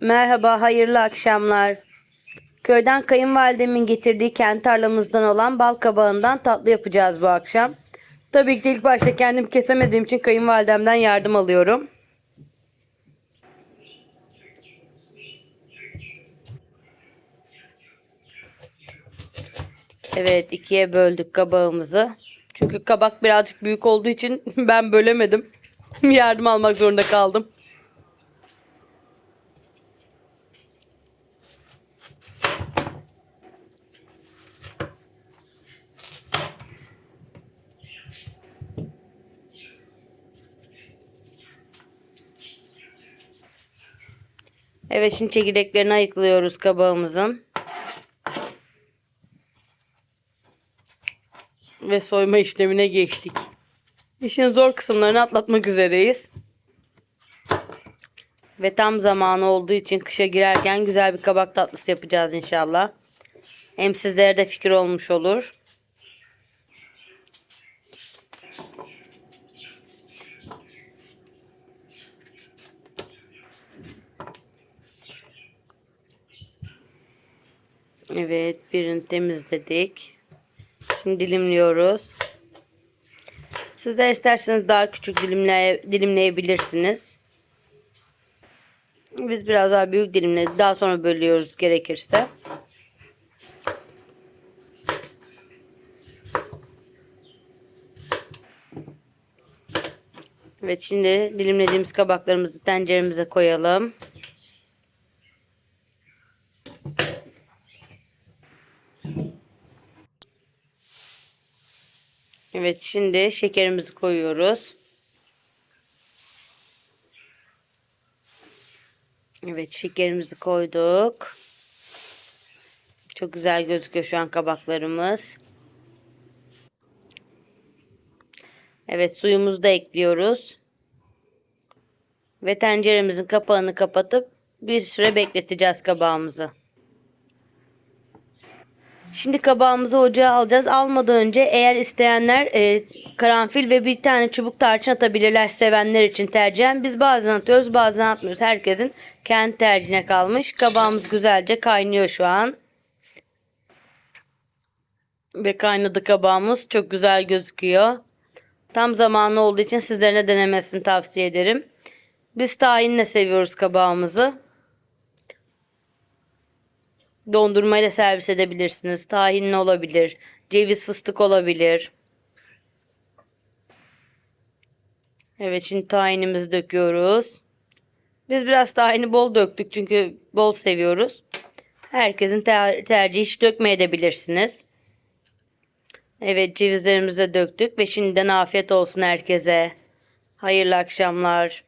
Merhaba, hayırlı akşamlar. Köyden kayınvalidemin getirdiği kendi tarlamızdan olan bal kabağından tatlı yapacağız bu akşam. Tabii ki ilk başta kendim kesemediğim için kayınvalidemden yardım alıyorum. Evet, ikiye böldük kabağımızı. Çünkü kabak birazcık büyük olduğu için ben bölemedim. yardım almak zorunda kaldım. Evet şimdi çekirdeklerini ayıklıyoruz kabağımızın. Ve soyma işlemine geçtik. İşin zor kısımlarını atlatmak üzereyiz. Ve tam zamanı olduğu için kışa girerken güzel bir kabak tatlısı yapacağız inşallah. Hem sizlere de fikir olmuş olur. Evet birini temizledik. Şimdi dilimliyoruz. Sizler isterseniz daha küçük dilimle, dilimleyebilirsiniz. Biz biraz daha büyük dilimledik. Daha sonra bölüyoruz gerekirse. Evet şimdi dilimlediğimiz kabaklarımızı tenceremize koyalım. Evet şimdi şekerimizi koyuyoruz. Evet şekerimizi koyduk. Çok güzel gözüküyor şu an kabaklarımız. Evet suyumuzu da ekliyoruz. Ve tenceremizin kapağını kapatıp bir süre bekleteceğiz kabağımızı. Şimdi kabağımızı ocağa alacağız. Almadan önce eğer isteyenler e, karanfil ve bir tane çubuk tarçın atabilirler sevenler için tercihen. Biz bazen atıyoruz bazen atmıyoruz. Herkesin kendi tercihine kalmış. Kabağımız güzelce kaynıyor şu an. Ve kaynadı kabağımız. Çok güzel gözüküyor. Tam zamanı olduğu için sizlerine denemesini tavsiye ederim. Biz tahinle seviyoruz kabağımızı. Dondurmayla servis edebilirsiniz. Tahinli olabilir. Ceviz fıstık olabilir. Evet şimdi tahinimizi döküyoruz. Biz biraz tahini bol döktük çünkü bol seviyoruz. Herkesin ter tercihi hiç dökmeyebilirsiniz. Evet cevizlerimizi de döktük ve şimdiden afiyet olsun herkese. Hayırlı akşamlar.